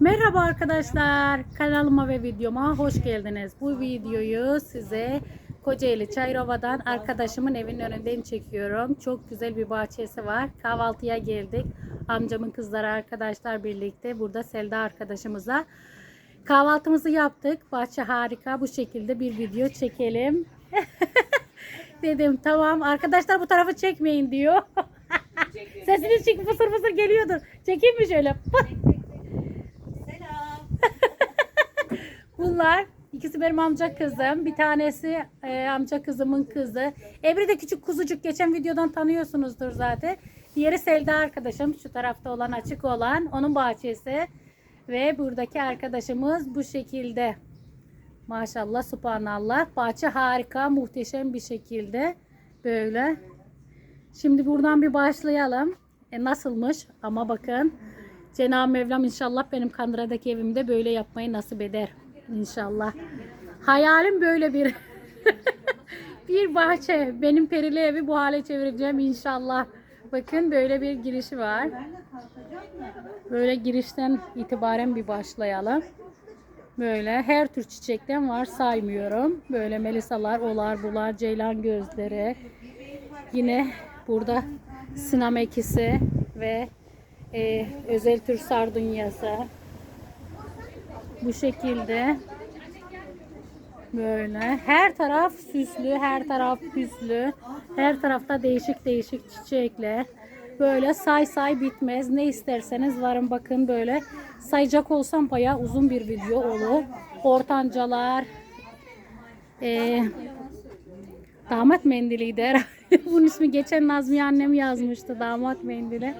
Merhaba arkadaşlar. Kanalıma ve videoma hoş geldiniz. Bu videoyu size Kocaeli Çayrova'dan arkadaşımın evinin önünden çekiyorum. Çok güzel bir bahçesi var. Kahvaltıya geldik. Amcamın kızları arkadaşlar birlikte burada Selda arkadaşımıza kahvaltımızı yaptık. Bahçe harika. Bu şekilde bir video çekelim. Dedim tamam arkadaşlar bu tarafı çekmeyin diyor. Sesiniz çık fısır fısır geliyordur. Çekeyim mi şöyle? Bunlar ikisi benim amca kızım. Bir tanesi e, amca kızımın kızı. Ebru de küçük kuzucuk. Geçen videodan tanıyorsunuzdur zaten. Diğeri Selda arkadaşım. Şu tarafta olan açık olan. Onun bahçesi. Ve buradaki arkadaşımız bu şekilde. Maşallah, subhanallah. Bahçe harika, muhteşem bir şekilde. Böyle. Şimdi buradan bir başlayalım. E, nasılmış? Ama bakın. Cenab-ı Mevlam inşallah benim Kandıra'daki evimde böyle yapmayı nasip eder. İnşallah. Hayalim böyle bir bir bahçe. Benim perili evi bu hale çevireceğim inşallah. Bakın böyle bir girişi var. Böyle girişten itibaren bir başlayalım. Böyle her tür çiçekten var saymıyorum. Böyle melisalar, olar, bular, ceylan gözleri. Yine burada sinam ekisi ve e, özel tür sardunyası. Bu şekilde böyle her taraf süslü, her taraf püslü, her tarafta değişik değişik çiçekler. Böyle say say bitmez. Ne isterseniz varın bakın böyle. Sayacak olsam bayağı uzun bir video olur. Ortancalar, e, damat mendiliydi herhalde. Bunun ismi geçen Nazmiye annem yazmıştı damat mendili.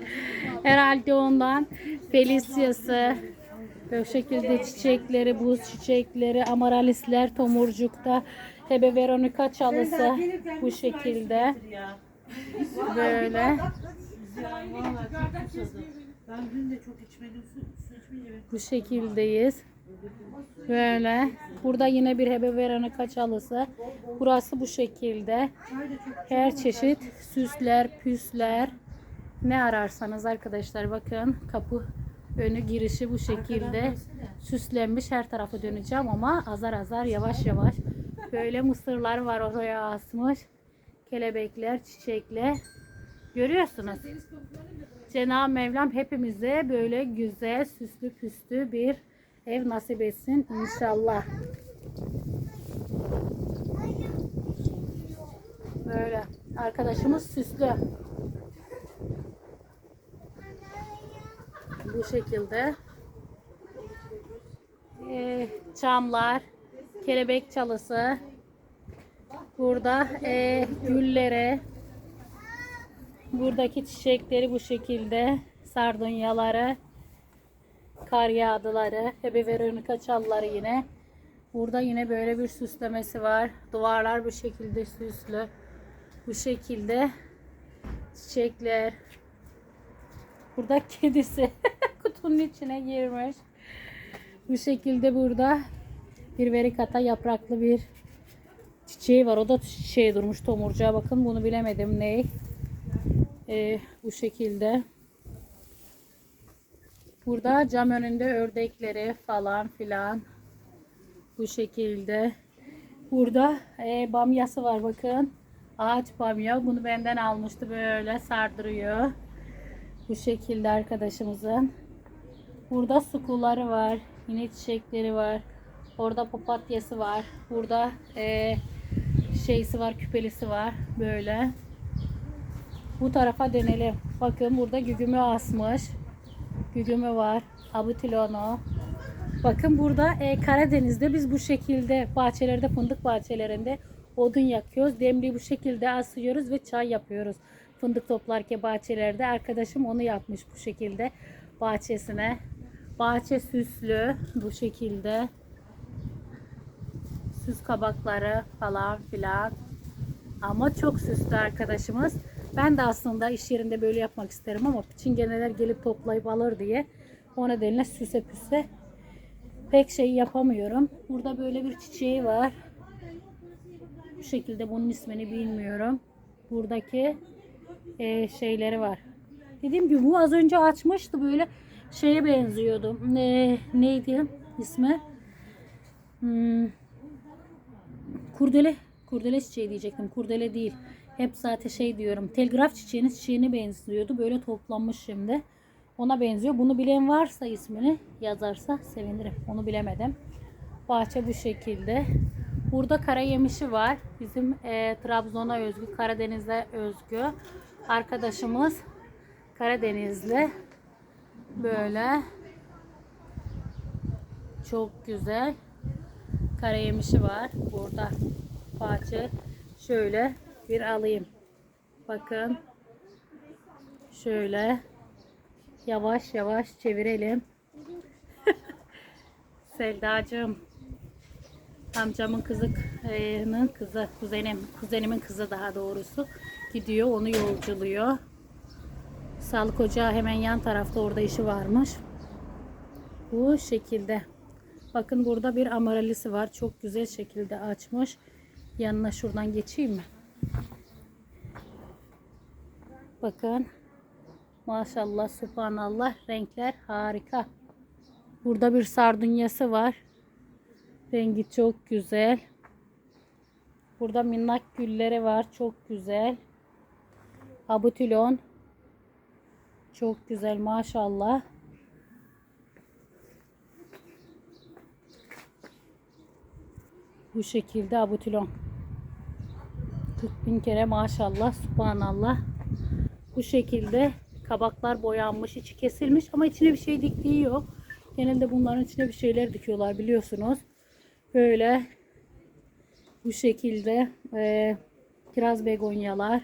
Herhalde ondan. Felicia'sı, böyle şekilde çiçekleri, buz çiçekleri, amaralisler tomurcukta. Hebe Veronica çalısı bu şekilde. Böyle. Ben dün de çok içmedim. Bu şekildeyiz. Böyle. Burada yine bir Hebe Veronica çalısı. Burası bu şekilde. Her çeşit süsler, püsler. Ne ararsanız arkadaşlar bakın kapı önü girişi bu şekilde süslenmiş. Her tarafı döneceğim ama azar azar yavaş yavaş. Böyle mısırlar var oraya asmış. Kelebekler, çiçekler. Görüyorsunuz. Cenab-ı Mevlam hepimize böyle güzel, süslü püslü bir ev nasip etsin inşallah. Böyle arkadaşımız süslü. Bu şekilde. Ee, çamlar, kelebek çalısı. Burada e, gülleri, buradaki çiçekleri bu şekilde, sardunyaları, kar yağdıları, Hebe Veronica çalları yine. Burada yine böyle bir süslemesi var. Duvarlar bu şekilde süslü. Bu şekilde çiçekler. Burada kedisi kutunun içine girmiş. Bu şekilde burada bir verikata yapraklı bir çiçeği var. O da çiçeğe durmuş tomurcuğa. Bakın bunu bilemedim ne. Ee, bu şekilde. Burada cam önünde ördekleri falan filan. Bu şekilde. Burada e, bamyası var bakın. Ağaç bamya. Bunu benden almıştı böyle sardırıyor. Bu şekilde arkadaşımızın. Burada sukuları var. Yine çiçekleri var. Orada papatyası var. Burada e, şeysi var, küpelisi var. Böyle. Bu tarafa dönelim. Bakın burada gügümü asmış. Gügümü var. Abutilonu. Bakın burada e, Karadeniz'de biz bu şekilde bahçelerde, fındık bahçelerinde odun yakıyoruz. Demliği bu şekilde asıyoruz ve çay yapıyoruz. Fındık toplarken bahçelerde arkadaşım onu yapmış bu şekilde bahçesine. Bahçe süslü bu şekilde. Süs kabakları falan filan. Ama çok süslü arkadaşımız. Ben de aslında iş yerinde böyle yapmak isterim ama çingeneler gelip toplayıp alır diye. O nedenle süse püse pek şey yapamıyorum. Burada böyle bir çiçeği var. Bu şekilde bunun ismini bilmiyorum. Buradaki e, şeyleri var. Dediğim gibi bu az önce açmıştı böyle şeye benziyordu. Ne, neydi ismi? Hmm, kurdele. Kurdele çiçeği diyecektim. Kurdele değil. Hep zaten şey diyorum. Telgraf çiçeğinin çiçeğine benziyordu. Böyle toplanmış şimdi. Ona benziyor. Bunu bilen varsa ismini yazarsa sevinirim. Onu bilemedim. Bahçe bu şekilde. Burada kara yemişi var. Bizim e, Trabzon'a özgü, Karadeniz'e özgü. Arkadaşımız Karadenizli. Böyle. Çok güzel. Kara yemişi var. Burada bahçe. Şöyle bir alayım. Bakın. Şöyle. Yavaş yavaş çevirelim. Seldacığım. Amcamın kızının kızı, kuzenim, kuzenimin kızı daha doğrusu gidiyor, onu yolculuyor. Sağlık ocağı hemen yan tarafta orada işi varmış. Bu şekilde. Bakın burada bir amaralisi var. Çok güzel şekilde açmış. Yanına şuradan geçeyim mi? Bakın. Maşallah, subhanallah. Renkler harika. Burada bir sardunyası var. Rengi çok güzel. Burada minnak gülleri var. Çok güzel. Abutilon. Çok güzel maşallah. Bu şekilde abutilon. 40 bin kere maşallah. Subhanallah. Bu şekilde kabaklar boyanmış. içi kesilmiş ama içine bir şey diktiği yok. Genelde bunların içine bir şeyler dikiyorlar biliyorsunuz. Böyle bu şekilde e, kiraz begonyalar.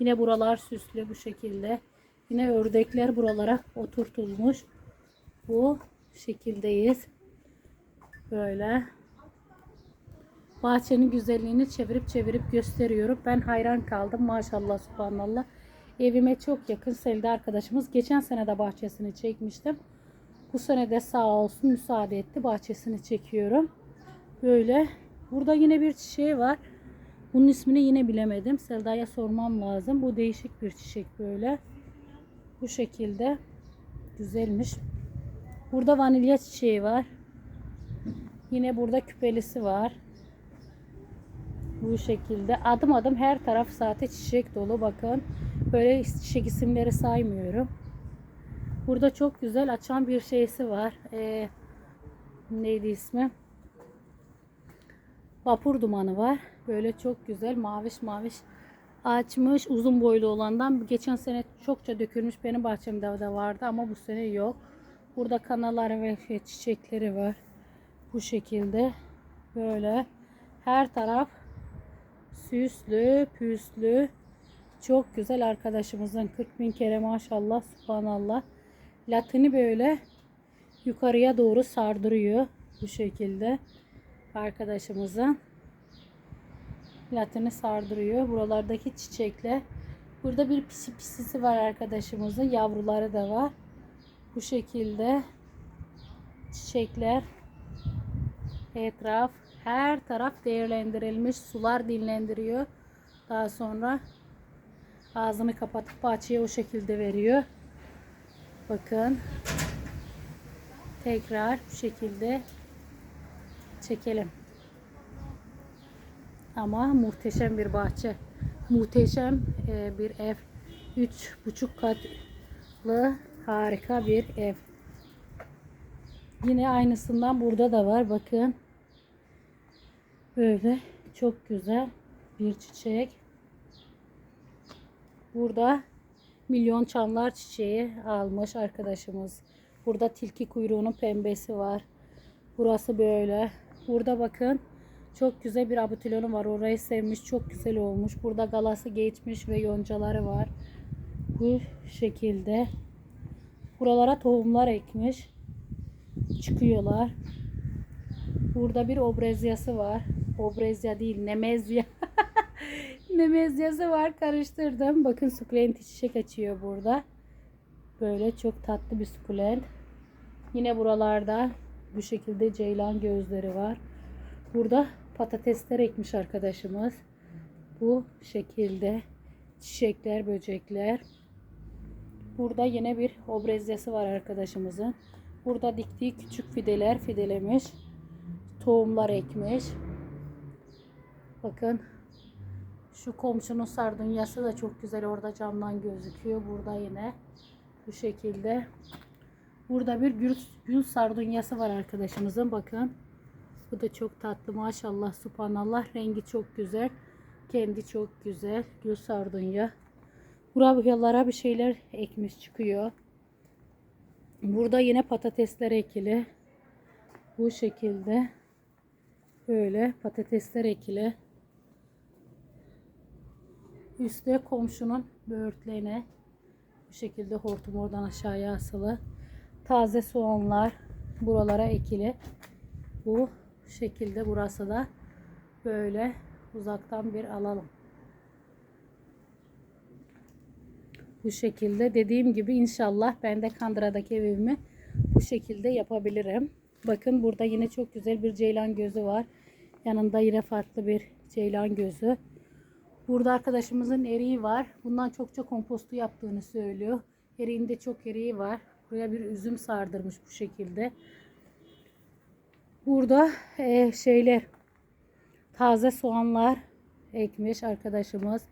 Yine buralar süslü bu şekilde. Yine ördekler buralara oturtulmuş. Bu şekildeyiz. Böyle. Bahçenin güzelliğini çevirip çevirip gösteriyorum. Ben hayran kaldım. Maşallah subhanallah. Evime çok yakın Selda arkadaşımız. Geçen sene de bahçesini çekmiştim. Bu sene de sağ olsun müsaade etti. Bahçesini çekiyorum. Böyle. Burada yine bir çiçeği var. Bunun ismini yine bilemedim. Selda'ya sormam lazım. Bu değişik bir çiçek böyle. Bu şekilde. Güzelmiş. Burada vanilya çiçeği var. Yine burada küpelisi var. Bu şekilde. Adım adım her taraf zaten çiçek dolu. Bakın. Böyle çiçek isimleri saymıyorum. Burada çok güzel açan bir şeysi var. Ee, neydi ismi? Vapur dumanı var. Böyle çok güzel maviş maviş açmış. Uzun boylu olandan geçen sene çokça dökülmüş. Benim bahçemde de vardı ama bu sene yok. Burada kanaları ve çiçekleri var. Bu şekilde. Böyle her taraf süslü, püslü. Çok güzel arkadaşımızın 40 bin kere maşallah subhanallah. Latini böyle yukarıya doğru sardırıyor. Bu şekilde arkadaşımızın latini sardırıyor. Buralardaki çiçekler. Burada bir pisi pisisi var arkadaşımızın. Yavruları da var. Bu şekilde çiçekler etraf her taraf değerlendirilmiş. Sular dinlendiriyor. Daha sonra ağzını kapatıp bahçeye o şekilde veriyor. Bakın. Tekrar bu şekilde çekelim. Ama muhteşem bir bahçe. Muhteşem e, bir ev. Üç buçuk katlı harika bir ev. Yine aynısından burada da var. Bakın. Böyle çok güzel bir çiçek. Burada milyon çamlar çiçeği almış arkadaşımız. Burada tilki kuyruğunun pembesi var. Burası böyle. Burada bakın çok güzel bir abutilonu var. Orayı sevmiş. Çok güzel olmuş. Burada galası geçmiş ve yoncaları var. Bu şekilde. Buralara tohumlar ekmiş. Çıkıyorlar. Burada bir obrezyası var. Obrezya değil, nemezya. Nemezyası var. Karıştırdım. Bakın sukulent çiçek açıyor burada. Böyle çok tatlı bir sukulent. Yine buralarda bu şekilde ceylan gözleri var. Burada patatesler ekmiş arkadaşımız. Bu şekilde çiçekler, böcekler. Burada yine bir obrezyası var arkadaşımızın. Burada diktiği küçük fideler fidelemiş. Tohumlar ekmiş. Bakın şu komşunun sardunyası da çok güzel orada camdan gözüküyor. Burada yine bu şekilde. Burada bir gül, sardunyası var arkadaşımızın. Bakın. Bu da çok tatlı maşallah subhanallah. Rengi çok güzel. Kendi çok güzel. Gül sardunya. Buralara bir şeyler ekmiş çıkıyor. Burada yine patatesler ekili. Bu şekilde. Böyle patatesler ekili. Üstte komşunun böğürtleğine bu şekilde hortum oradan aşağıya asılı. Taze soğanlar buralara ekili. Bu şekilde burası da böyle uzaktan bir alalım. Bu şekilde dediğim gibi inşallah ben de Kandıra'daki evimi bu şekilde yapabilirim. Bakın burada yine çok güzel bir ceylan gözü var. Yanında yine farklı bir ceylan gözü. Burada arkadaşımızın eriği var. Bundan çokça kompostu yaptığını söylüyor. Eriğinde çok eriği var. Buraya bir üzüm sardırmış bu şekilde. Burada eee, şeyler taze soğanlar ekmiş arkadaşımız.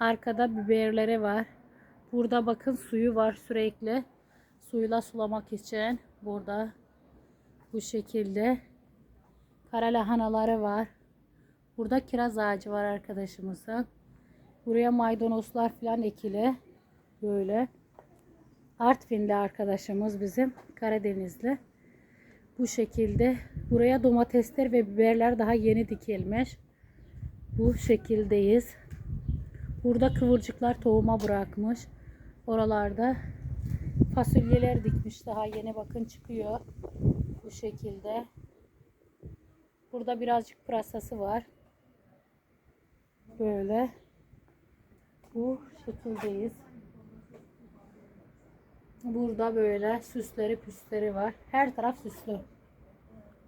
Arkada biberleri var. Burada bakın suyu var sürekli. Suyla sulamak için burada bu şekilde kara lahanaları var. Burada kiraz ağacı var arkadaşımızın. Buraya maydanozlar falan ekili. Böyle. Artvinli arkadaşımız bizim. Karadenizli. Bu şekilde. Buraya domatesler ve biberler daha yeni dikilmiş. Bu şekildeyiz. Burada kıvırcıklar tohuma bırakmış. Oralarda fasulyeler dikmiş. Daha yeni bakın çıkıyor. Bu şekilde. Burada birazcık pırasası var. Böyle. Bu şekildeyiz. Burada böyle süsleri püsleri var. Her taraf süslü.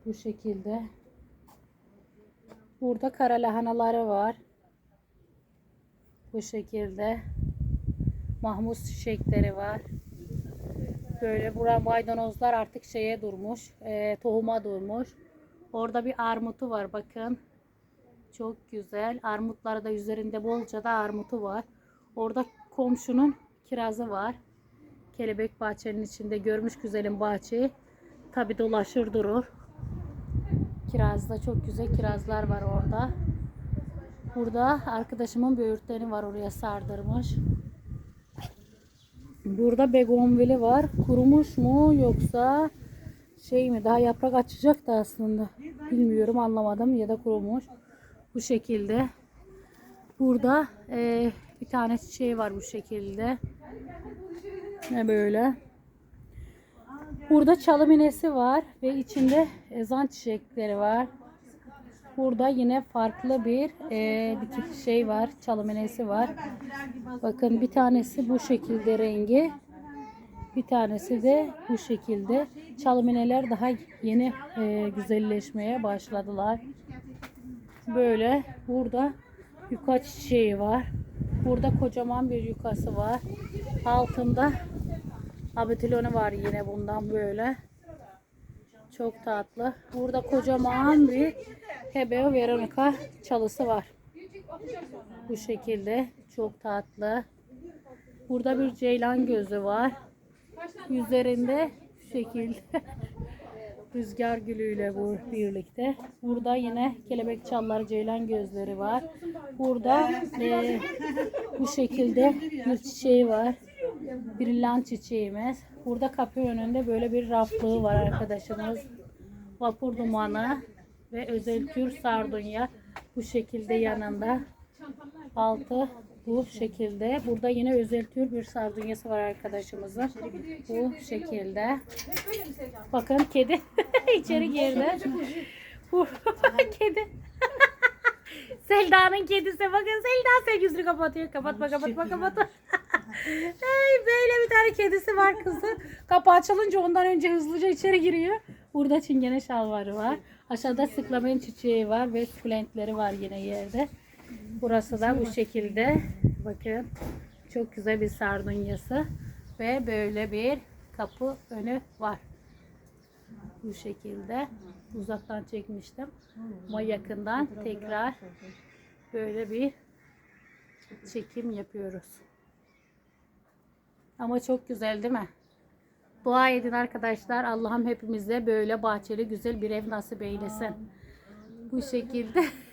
Bu şekilde. Burada kara lahanaları var. Bu şekilde. Mahmut çiçekleri var. Böyle bura maydanozlar artık şeye durmuş. e, tohuma durmuş. Orada bir armutu var bakın. Çok güzel. Armutları da üzerinde bolca da armutu var. Orada komşunun kirazı var. Kelebek bahçenin içinde görmüş güzelim bahçeyi. Tabi dolaşır durur. Kirazda çok güzel kirazlar var orada. Burada arkadaşımın böğürtleri var oraya sardırmış. Burada begonvili var. Kurumuş mu yoksa şey mi daha yaprak açacak da aslında. Bilmiyorum anlamadım ya da kurumuş. Bu şekilde. Burada eee, bir tane çiçeği var bu şekilde. Ne böyle. Burada çalım iğnesi var ve içinde ezan çiçekleri var. Burada yine farklı bir eee, bir şey var. Çalım iğnesi var. Bakın bir tanesi bu şekilde rengi. Bir tanesi de bu şekilde. Çalımineler daha yeni e, güzelleşmeye başladılar. Böyle burada yuka çiçeği var. Burada kocaman bir yukası var. Altında abetilonu var yine bundan böyle. Çok tatlı. Burada kocaman bir Hebeo Veronica çalısı var. Bu şekilde çok tatlı. Burada bir ceylan gözü var. Üzerinde şu şekil rüzgar gülüyle bu birlikte. Burada yine kelebek çalları ceylan gözleri var. Burada e, bu şekilde bir çiçeği var. Bir lan çiçeğimiz. Burada kapı önünde böyle bir raflığı var arkadaşımız. Vapur dumanı ve özel tür sardunya bu şekilde yanında. Altı bu şekilde. Burada yine özel tür bir sardunyası var arkadaşımızın. Bu şekilde. Bakın kedi içeri girdi. Bu kedi. Selda'nın kedisi. Bakın Selda sen yüzünü kapatıyor. Kapatma kapatma kapatma. Ay, böyle bir tane kedisi var kızı. Kapı açılınca ondan önce hızlıca içeri giriyor. Burada çingene şalvarı var. Aşağıda sıklamen çiçeği var ve sukulentleri var yine yerde. Burası da bu şekilde. Bakın çok güzel bir sardunyası. Ve böyle bir kapı önü var. Bu şekilde uzaktan çekmiştim. Ama yakından tekrar böyle bir çekim yapıyoruz. Ama çok güzel değil mi? Dua edin arkadaşlar. Allah'ım hepimize böyle bahçeli güzel bir ev nasip eylesin. Bu şekilde.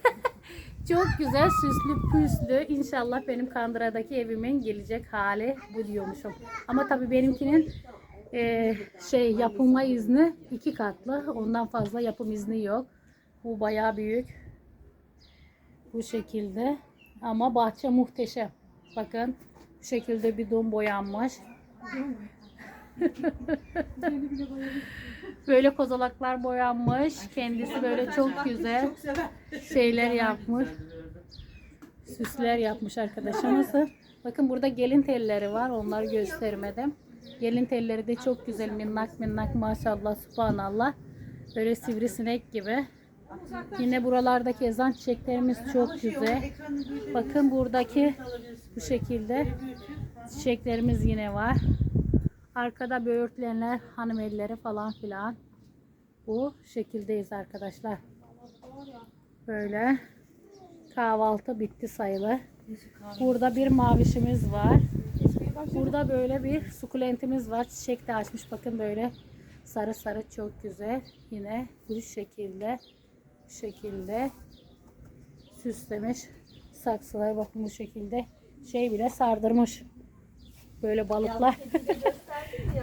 çok güzel süslü püslü. İnşallah benim Kandıra'daki evimin gelecek hali bu diyormuşum. Ama tabii benimkinin e, şey yapılma izni iki katlı. Ondan fazla yapım izni yok. Bu bayağı büyük. Bu şekilde. Ama bahçe muhteşem. Bakın bu şekilde bir dom boyanmış. Böyle kozalaklar boyanmış. Kendisi böyle çok güzel şeyler yapmış. Süsler yapmış arkadaşımız. Bakın burada gelin telleri var. Onları göstermedim. Gelin telleri de çok güzel minnak minnak maşallah subhanallah. Böyle sivrisinek gibi. Yine buralardaki ezan çiçeklerimiz çok güzel. Bakın buradaki bu şekilde çiçeklerimiz yine var. Arkada böğürtlenler, hanım elleri falan filan. Bu şekildeyiz arkadaşlar. Böyle kahvaltı bitti sayılır. Burada bir mavişimiz var. Burada böyle bir sukulentimiz var. Çiçek de açmış. Bakın böyle sarı sarı çok güzel. Yine bu şekilde bu şekilde süslemiş. Saksılar bakın bu şekilde şey bile sardırmış. Böyle balıklar.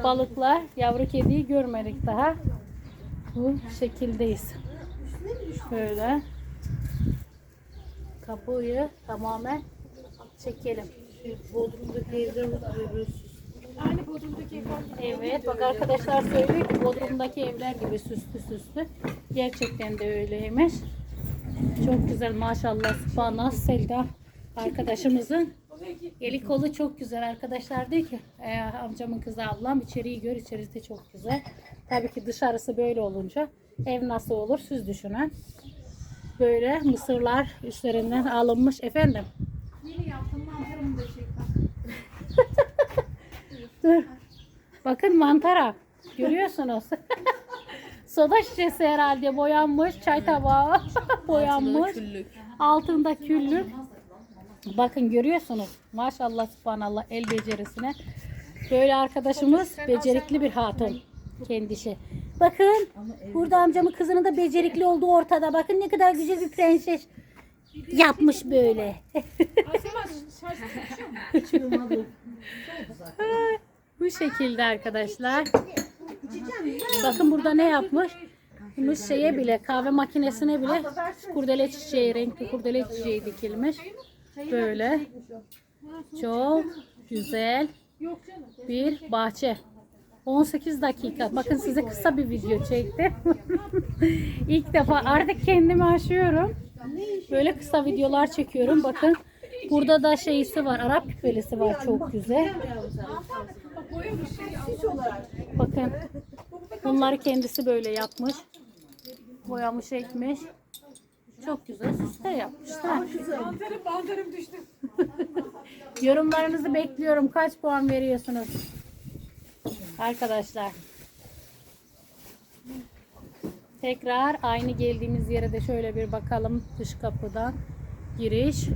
Balıklar. Yavru kediyi görmedik daha. Bu şekildeyiz. Böyle kapıyı tamamen çekelim. Bodrum'daki evler böyle Aynı Bodrum'daki evler Evet bak arkadaşlar söylüyor ki Bodrum'daki evler gibi süslü süslü. Gerçekten de öyleymiş. Çok güzel maşallah subhanallah Selda arkadaşımızın eli kolu çok güzel arkadaşlar diyor ki "E, amcamın kızı ablam içeriği gör içerisi de çok güzel. Tabii ki dışarısı böyle olunca ev nasıl olur siz düşünün. Böyle mısırlar üstlerinden alınmış efendim. yeni yaptım mantarımı da çek bak. Dur. Bakın mantara. Görüyorsunuz. Soda şişesi herhalde boyanmış. Çay tabağı boyanmış. Altında küllük. Bakın görüyorsunuz. Maşallah subhanallah el becerisine. Böyle arkadaşımız becerikli bir hatun kendisi. Bakın burada amcamın kızının da becerikli olduğu ortada. Bakın ne kadar güzel bir prenses yapmış böyle. Bu şekilde arkadaşlar. Bakın burada ne yapmış? Bu şeye bile kahve makinesine bile kurdele çiçeği, renkli kurdele çiçeği dikilmiş. Böyle çok güzel bir bahçe. 18 dakika. Bakın size kısa bir video çektim. İlk defa artık kendimi aşıyorum. Böyle kısa videolar çekiyorum. Bakın burada da şeysi var. Arap küpelisi var çok güzel. Şey. Bakın. Bunları kendisi böyle yapmış. Boyamış ekmiş. Çok güzel süsler yapmışlar. Mantarım mantarım düştü. Yorumlarınızı bekliyorum. Kaç puan veriyorsunuz? Arkadaşlar. Tekrar aynı geldiğimiz yere de şöyle bir bakalım dış kapıdan. Giriş.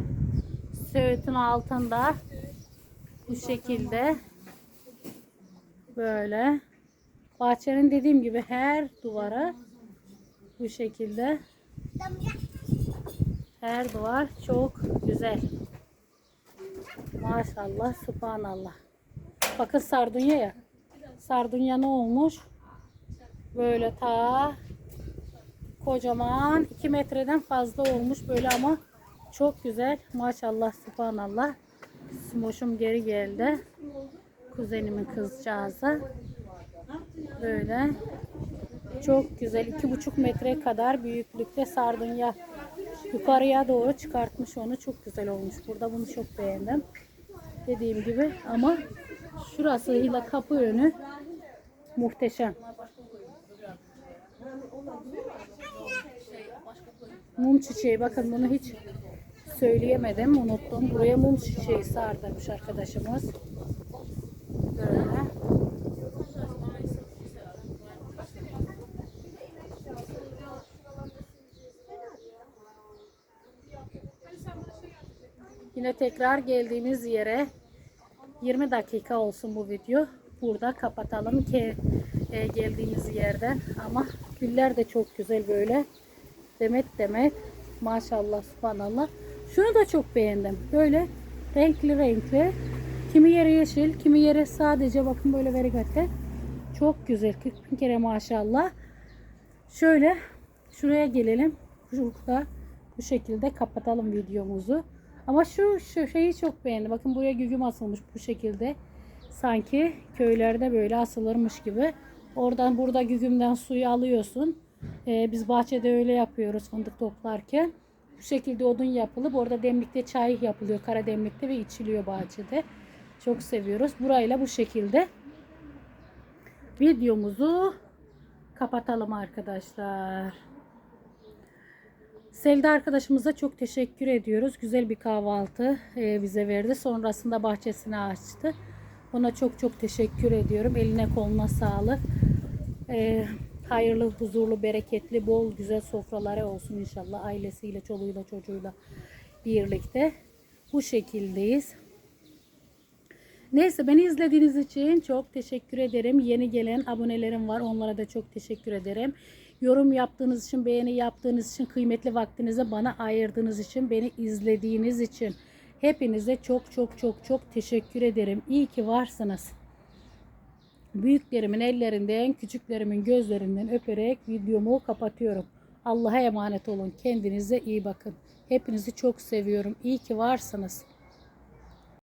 Söğütün altında bu şekilde böyle bahçenin dediğim gibi her duvara bu şekilde her duvar çok güzel. Maşallah, subhanallah. Bakın sardunya ya. Sardunya ne olmuş? Böyle ta kocaman 2 metreden fazla olmuş böyle ama çok güzel. Maşallah, subhanallah. Smoşum geri geldi. Kuzenimin kızcağızı. Böyle çok güzel. iki buçuk metre kadar büyüklükte sardunya yukarıya doğru çıkartmış onu. Çok güzel olmuş. Burada bunu çok beğendim. Dediğim gibi ama şurasıyla kapı önü muhteşem. Mum çiçeği bakın bunu hiç söyleyemedim unuttum. Buraya mum çiçeği sardırmış arkadaşımız. Böyle. Yine tekrar geldiğimiz yere 20 dakika olsun bu video. Burada kapatalım ki e, geldiğimiz yerden. Ama güller de çok güzel böyle. Demet demet. Maşallah subhanallah. Şunu da çok beğendim. Böyle renkli renkli. Kimi yeri yeşil, kimi yeri sadece bakın böyle verigate. Çok güzel. 40 bin kere maşallah. Şöyle şuraya gelelim. Şurada bu şekilde kapatalım videomuzu. Ama şu, şu şeyi çok beğendim. Bakın buraya gügüm asılmış bu şekilde. Sanki köylerde böyle asılırmış gibi. Oradan burada gügümden suyu alıyorsun. Ee, biz bahçede öyle yapıyoruz fındık toplarken. Bu şekilde odun yapılıp orada demlikte çay yapılıyor. Kara demlikte ve içiliyor bahçede. Çok seviyoruz. Burayla bu şekilde videomuzu kapatalım arkadaşlar. Selda arkadaşımıza çok teşekkür ediyoruz. Güzel bir kahvaltı e, bize verdi. Sonrasında bahçesini açtı. Ona çok çok teşekkür ediyorum. Eline koluna sağlık. E, hayırlı, huzurlu, bereketli, bol, güzel sofraları olsun inşallah. Ailesiyle, çoluğuyla, çocuğuyla birlikte. Bu şekildeyiz. Neyse beni izlediğiniz için çok teşekkür ederim. Yeni gelen abonelerim var. Onlara da çok teşekkür ederim. Yorum yaptığınız için, beğeni yaptığınız için, kıymetli vaktinizi bana ayırdığınız için, beni izlediğiniz için hepinize çok çok çok çok teşekkür ederim. İyi ki varsınız. Büyüklerimin ellerinden, küçüklerimin gözlerinden öperek videomu kapatıyorum. Allah'a emanet olun. Kendinize iyi bakın. Hepinizi çok seviyorum. İyi ki varsınız.